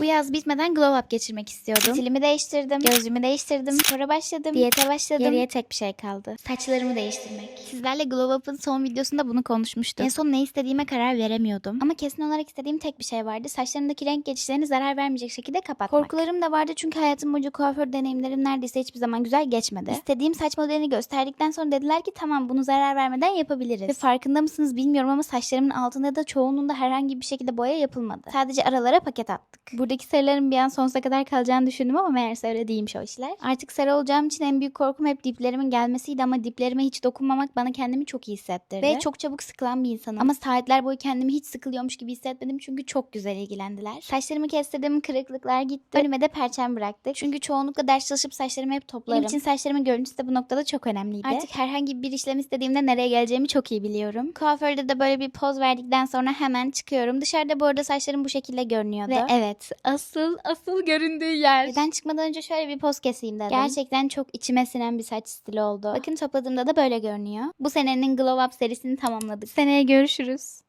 Bu yaz bitmeden glow up geçirmek istiyordum. Stilimi değiştirdim. Gözlüğümü değiştirdim. Spora başladım. Diyete başladım. Geriye tek bir şey kaldı. Saçlarımı değiştirmek. Sizlerle glow up'ın son videosunda bunu konuşmuştum. En son ne istediğime karar veremiyordum. Ama kesin olarak istediğim tek bir şey vardı. Saçlarımdaki renk geçişlerini zarar vermeyecek şekilde kapatmak. Korkularım da vardı çünkü hayatım boyunca kuaför deneyimlerim neredeyse hiçbir zaman güzel geçmedi. İstediğim saç modelini gösterdikten sonra dediler ki tamam bunu zarar vermeden yapabiliriz. Ve farkında mısınız bilmiyorum ama saçlarımın altında da çoğunluğunda herhangi bir şekilde boya yapılmadı. Sadece aralara paket attık. Buradaki sarıların bir an sonsuza kadar kalacağını düşündüm ama meğerse öyle değilmiş o işler. Artık sarı olacağım için en büyük korkum hep diplerimin gelmesiydi ama diplerime hiç dokunmamak bana kendimi çok iyi hissettirdi. Ve çok çabuk sıkılan bir insanım. Ama saatler boyu kendimi hiç sıkılıyormuş gibi hissetmedim çünkü çok güzel ilgilendiler. Saçlarımı kestirdim, kırıklıklar gitti. Önüme de perçem bıraktık. Çünkü çoğunlukla ders çalışıp saçlarımı hep toplarım. Benim için saçlarımın görüntüsü de bu noktada çok önemliydi. Artık herhangi bir işlem istediğimde nereye geleceğimi çok iyi biliyorum. Kuaförde de böyle bir poz verdikten sonra hemen çıkıyorum. Dışarıda bu arada saçlarım bu şekilde görünüyordu. Ve evet asıl asıl göründüğü yer. Evden çıkmadan önce şöyle bir poz keseyim dedim. Gerçekten çok içime sinen bir saç stili oldu. Bakın topladığımda da böyle görünüyor. Bu senenin Glow Up serisini tamamladık. Seneye görüşürüz.